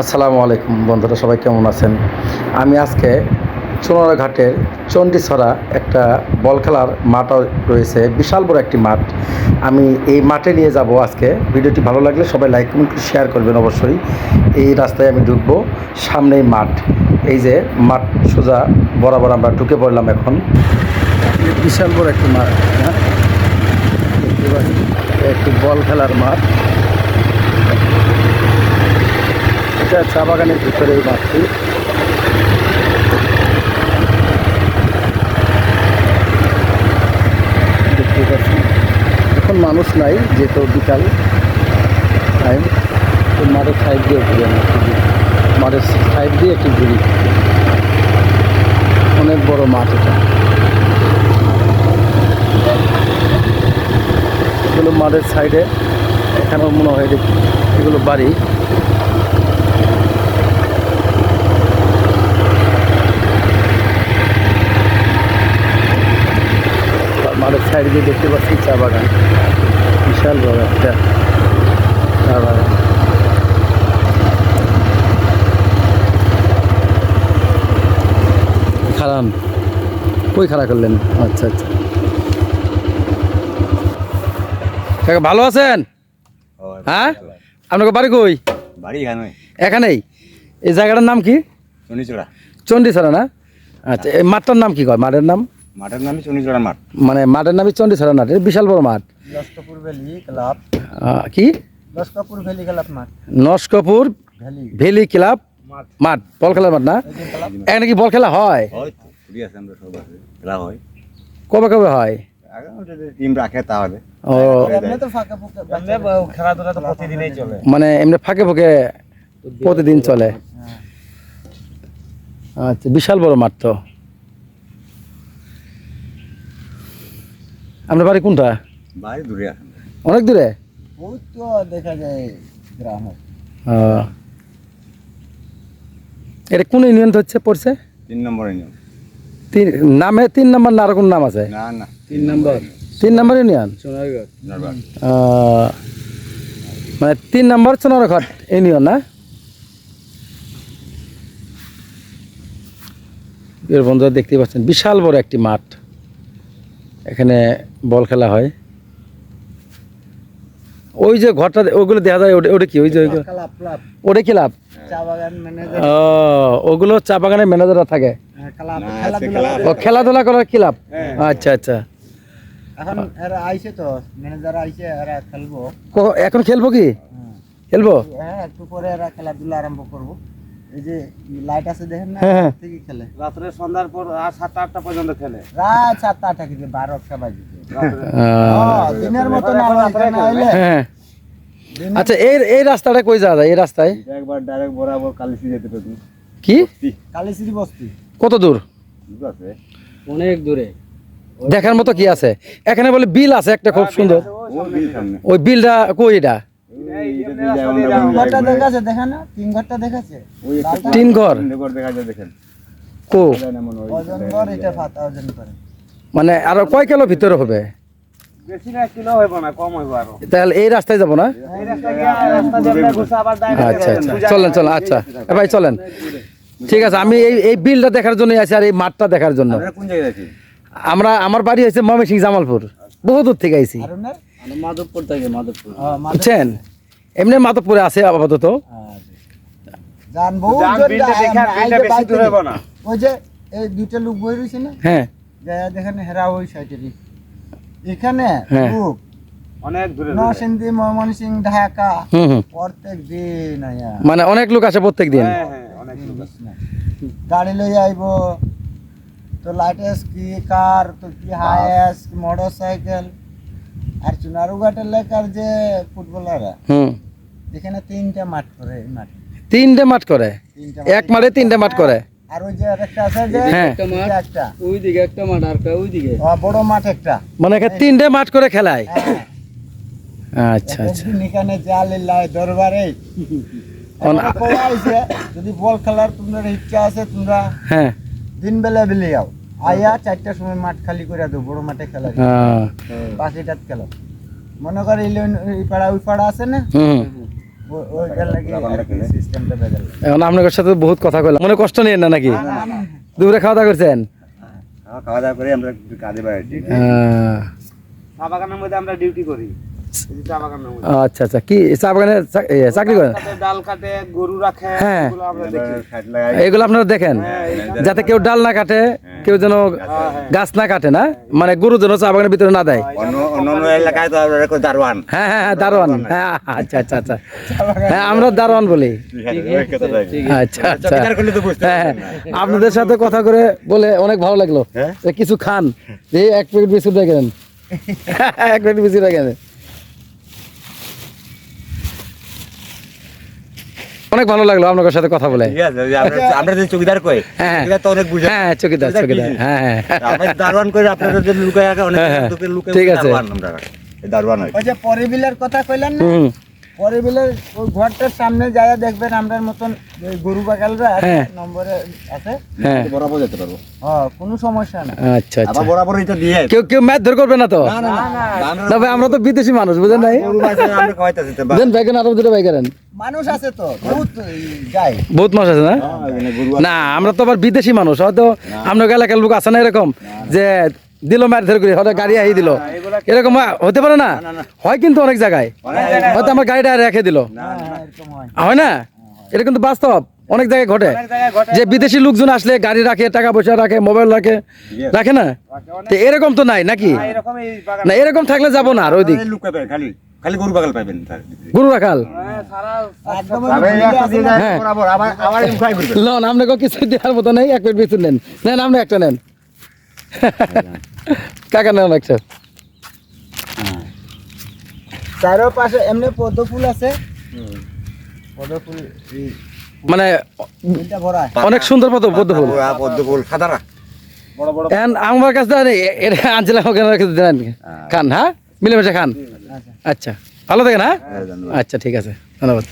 আসসালামু আলাইকুম বন্ধুরা, সবাই কেমন আছেন? আমি আজকে চুনারঘাটের চণ্ডীছড়া একটা বল খেলার মাঠ রয়েছে, বিশাল বড় একটি মাঠ। আমি এই মাঠে নিয়ে যাব আজকে। ভিডিওটি ভালো লাগলে সবাই লাইক, কমেন্ট, শেয়ার করবেন অবশ্যই। এই রাস্তায় আমি ঢুকবো, সামনেই মাঠ। এই যে মাঠ সোজা বরাবর আমরা ঢুকে পড়লাম এখন। বিশাল বড় একটি মাঠ হ্যাঁ? একটি বল খেলার মাঠ। এটা চা বাগানের ভিতরে এই মাঠটি। দেখতে পাচ্ছি এখন মানুষ নাই, যেহেতু বিকাল টাইম তো মাঠের সাইড দিয়ে ঘুরি আমি মাঠের সাইড দিয়ে একটু ঘুরি অনেক বড় মাঠ এটা। এগুলো মাঠের সাইডে এখানেও মনে হয় এগুলো বাড়ি। মাঠের সাইড দিয়ে দেখতে পাচ্ছি চা বাগান। বিশাল বড় একটা চা বাগান। খারান। কই খাড়া করলেন? আচ্ছা আচ্ছা। কাকা ভালো আছেন? হ্যাঁ আপনাকে বাড়ি কই? বাড়ি এখানে এখানেই? এই জায়গাটার নাম কি? চুনিচড়া চণ্ডীছড়া না? আচ্ছা এই মাঠটার নাম কি কয়? মাঠের নাম? মাঠের নামই চুনিচড়া মাঠ। মানে মাঠের নামই চণ্ডীছড়া মাঠ এটা বিশাল বড় মাঠ। Laskarpur valley club. কি? লস্করপুর ভ্যালি ক্লাব মাঠ। নস্কপুর ভ্যালি। ভেলি ক্লাব মাঠ। বল খেলার মাঠ না? এখানে কি বল খেলা হয়? হয় তো ঘুরি আছে আমরা সব আছে খেলা হয়। কবে কবে হয়? আগে যদি টিম রাখে তাহলে। ও। এমনি তো ফাঁকা ফুকা খেলাধুলা তো প্রতিদিনই চলে। মানে এমনি ফাঁকে ফাঁকে প্রতিদিন চলে। আচ্ছা বিশাল বড় মাঠ তো। আপনার বাড়ি কোনটা? বাড়ি দূরে অনেক দূরে? তো দেখা যায় গ্রামে। এটা কোন ইউনিয়ন হচ্ছে পড়ছে? তিন নম্বর নিয়ম তিন নামে তিন নাম্বার না আর কোন নাম আছে? না না। তিন নম্বর। তিন নাম্বার ইউনিয়ন? মানে তিন নম্বর সোনারঘাট ইউনিয়ন না? এর বন্ধুরা দেখতে পাচ্ছেন বিশাল বড় একটি মাঠ। এখানে বল খেলা হয়। ওই যে ঘরটা ওগুলো দেখা যায় ওটা- ওটা কি? ওই যে ওইগুলো ক্লাব ক্লাব। ওটা কি লাভ ও ওগুলো চা বাগানের ম্যানেজাররা থাকে। খেলাধুলা ও খেলাধুলা করার কি লাভ? আচ্ছা আচ্ছা। এখন এরা আইছে তো ম্যানেজার আইছে এরা খেলব। এখন খেলব কি? হ্যাঁ। খেলব? হ্যাঁ একটু পরে এরা খেলাধুলা আরম্ভ করব। এই যে লাইট আছে দেখেন না হ্যাঁ, হ্যাঁ। থেকে খেলে। রাত্রে সন্ধ্যার পর আর সাতটা আটটা পর্যন্ত খেলে। রাত সাতটা আটটা থেকে বারো একটা বাজে। হ্যাঁ আচ্ছা এই এই রাস্তাটা কই যাওয়া যায় এই রাস্তায় একবার ডাইরেক্ট বরাবর কালিসি যেতে পারি কি বস্তি কত দূর আছে অনেক দূরে দেখার মতো কি আছে এখানে বলে বিল আছে একটা খুব সুন্দর ও বিল সামনে ওই বিলটা কই এটা তিন ঘর তিন ঘর দেখা যায় দেখেন কো মনে হয়। মানে আরও কয় কিলো ভিতরে হবে? বেশি না কিলো হইব না কম হইব আরও। তাহলে এই রাস্তায় যাব না? আচ্ছা আচ্ছা। চলেন চলেন আচ্ছা। ভাই চলেন। ঠিক আছে আমি এই এই বিলটা দেখার জন্য আছি আর এই মাঠটা দেখার জন্য। আমরা আমার বাড়ি হয়েছে ময়মনসিং জামালপুর। বহু দূর থেকে আইছি। মাধবপুর থেকে মাধবপুর। বুঝছেন? এমনি মাধবপুরে আছে আপাতত। জান বহু জান বিলটা দেখে আর বিলটা বেশি দূর হইব না। ওই যে এই দুইটা লোক বই রয়েছে না? হ্যাঁ। যে দেখেন হেরা ওই সাইডেরই এখানে হ্যাঁ। অনেক দূরে। নরসিংদী ময়মনসিং ঢাকা প্রত্যেক দিন আয়া। মানে অনেক লোক আসে প্রত্যেক দিন। হ্যাঁ হ্যাঁ অনেক লোক আছে। গাড়ি লই আইব। তো লাইটেস কি কার তো কি হায়েস কি মোটর সাইকেল আর চুনারুঘাটের লেখার যে ফুটবলাররা হুম। এখানে তিনটা মাঠ করে মাঠ। তিনটে মাঠ করে? তিনটা এক মাঠে তিনটে মাঠ করে? আর ওই যে আরেকটা আছে যে হ্যাঁ। এটা একটা ওই একটা। মাঠ আর একটা ওই বড় মাঠ একটা। মানে তিনটে মাঠ করে খেলায়? হ্যাঁ। আচ্ছা আচ্ছা। এখানে জালে লাই দরবারে? যদি বল খেলার তোমার ইচ্ছা আছে তোমরা হ্যাঁ। দিন বেলা বেলে যাও। আইয়া চারটার সময় মাঠ খালি করে দাও বড় মাঠে খেলা। বাকিটাত খেলো। মনে কর এই পাড়া ওই পাড়া আছে না? এখন আপনাদের সাথে বহুত কথা কইলাম। মনে কষ্ট নেই না নাকি? দুপুরে খাওয়া দাওয়া করছেন? হ্যাঁ, খাওয়া দাওয়া করে আমরা কাজে বাইরে আহ, চা বাগানের মধ্যে আমরা ডিউটি করি। আচ্ছা আচ্ছা। কি চা বাগানে চাকরি করেন? ডাল কাটে গরু রাখে হ্যাঁ। এগুলো আপনারা দেখেন? যাতে কেউ ডাল না কাটে কেউ যেন গাছ না কাটে না? মানে গরু যেন চা বাগানের ভিতরে না দেয়। এলাকায় তো দারোয়ান। হ্যাঁ হ্যাঁ হ্যাঁ দারোয়ান। হ্যাঁ আচ্ছা আচ্ছা আচ্ছা। হ্যাঁ আমরা দারোয়ান বলি। আচ্ছা আচ্ছা বুঝতে হ্যাঁ আপনাদের সাথে কথা করে বলে অনেক ভালো লাগল। হ্যাঁ? কিছু খান এই এক প্লেট বিস্কুট দেখেন এক প্লেট বিস্কুট দেখেন অনেক ভালো লাগল আপনার সাথে কথা বলে। ঠিক আছে, আমরা আমরা যে চকিদার কই? হ্যাঁ। তো অনেক বুঝে। হ্যাঁ চকিদার চকিদার হ্যাঁ হ্যাঁ। আমরা দারোয়ান কই আপনারা যে লুকায় অনেক হ্যাঁ, হ্যাঁ। লোকের লুকায় ঠিক আছে। দারোয়ান আমরা হয়। ওই যে পরিবিলের কথা কইলেন না? হুম পরিবিলের ওই ঘরটার সামনে যায় দেখবেন আমরার মতন ওই গরু বাগালরা আছে, হ্যাঁ। নম্বরে আছে। হ্যাঁ। বরাবর যেতে পারব। হ্যাঁ কোনো সমস্যা না আচ্ছা আচ্ছা। বরাবর এটা দিয়ে। কেউ কেউ ম্যাথ ধর করবে না তো? না না না। তবে আমরা তো বিদেশি মানুষ বুঝেন নাই? গরু মাছ আমরা খাওয়াইতেছি তো বুঝেন ভাই কেন আরও দুটো মানুষ আছে তো বহুত যায়। বহুত মাস আছে না? না আমরা তো আবার বিদেশি মানুষ হয়তো আপনার এলাকার লোক আছে না এরকম? যে দিল মার ধরে করে হয়তো গাড়ি আই দিল। এরকম হতে পারে না? হয় কিন্তু অনেক জায়গায়। হয়তো আমার গাড়িটা রেখে দিল। হ্যাঁ, না? এটা কিন্তু বাস্তব। অনেক জায়গায় ঘটে। যে বিদেশি লোকজন আসলে গাড়ি রাখে টাকা পয়সা রাখে মোবাইল রাখে রাখে না? তো এরকম তো নাই নাকি? না এরকম থাকলে যাব না আর ওই দিক। খালি। খালি গরু বাগাল পাবেন তার রাখাল? হ্যাঁ, যায় হ্যাঁ। লন আপনাকে কিছু দেওয়ার মতো নেই এক প্লেট বিস্কুট নেন। নেন আপনি একটা নেন। কাকা নেন একটা চারোপাশে এমনি পদ্ম ফুল আছে। পদ্ম ফুল মানে অনেক সুন্দর পদ্ম পদ্ম ফুল পদ্ম ফুল সাদারা আমার কাছে এটা আনছিলাম ওখানে দেন। খান হ্যাঁ? মিলেমিশে খান। আচ্ছা। ভালো থাকেন হ্যাঁ? আচ্ছা ঠিক আছে। ধন্যবাদ।